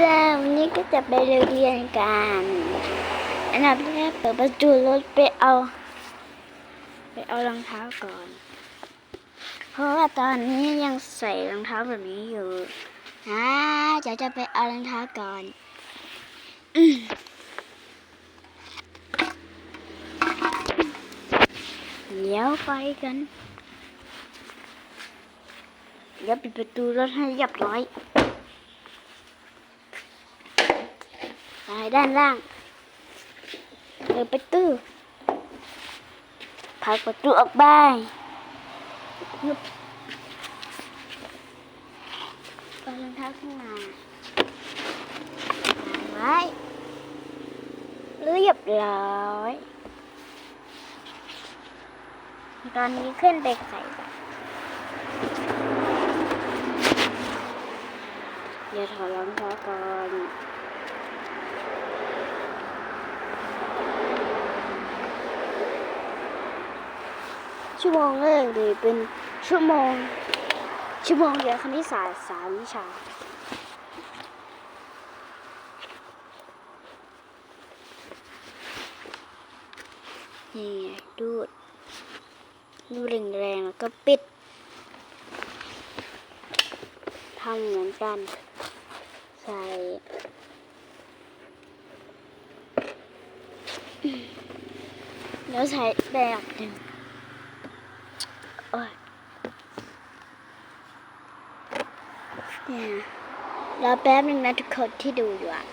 จ้าวันนี้ก็จะไปเรียนกันอันดับแรกเปิดประตูรถไปเอา ไปเอารองเท้าก่อน เพราะว่าตอนนี้ยังใส่รองเท้าแบบนี้อยู่นะเดี๋ยวจะไปเอารองเท้าก่อนอืเดี๋ยวไปกันเดี๋ยวปิดประตูรถให้เรียบร้อย ไปด้านล่างเปิดประตูผลักประตูออกไปฮึบไปรองเท้าข้างในวางไว้เรียบร้อยตอนนี้ขึ้นไปใส่เดี๋ยวถอดรองเท้าก่อน ชั่วโมงแรกเลยเป็นชั่วโมง ชั่วโมงเรียนคณิตศาสตร์สามวิชานี่ไงดูดดูแรงๆแล้วก็ปิดทำเหมือนกัน ใส่แล้วใช้แบบหนึ่ง เนี่ยรอแป๊บหนึ่งนะทุกคนที่ดูอยู่อะ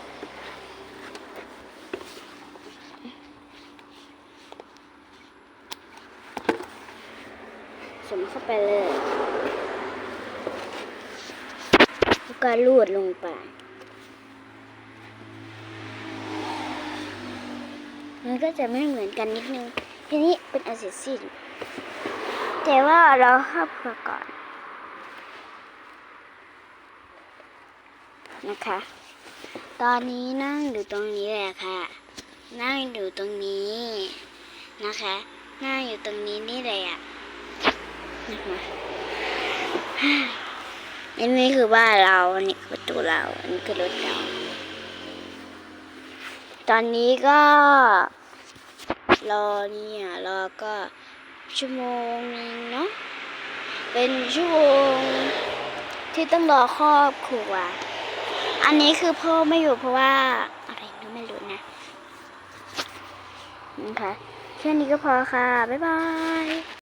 สมเข้าไปเลยแล้วก็ลูดลงไปมันก็จะไม่เหมือนกันนิดนึง ทีนี้เป็นอาเซซิน แต่ว่าเราครอบครัวก่อน นะคะ ตอนนี้นั่งอยู่ตรงนี้แหละค่ะ นั่งอยู่ตรงนี้นะคะ นั่งอยู่ตรงนี้นี่เลยอะนะคะอันนี้คือบ้านเราอันนี้คือประตูเรา อันนี้คือรถเรา ตอนนี้ก็ รอเนี่ยรอก็ ชั่วโมงนึงเนาะเป็นชั่วโมงที่ต้องรอครอบครัว อันนี้คือพ่อไม่อยู่เพราะว่า อะไรก็ไม่รู้นะนะคะแค่นี้ก็พอค่ะ บ๊ายบาย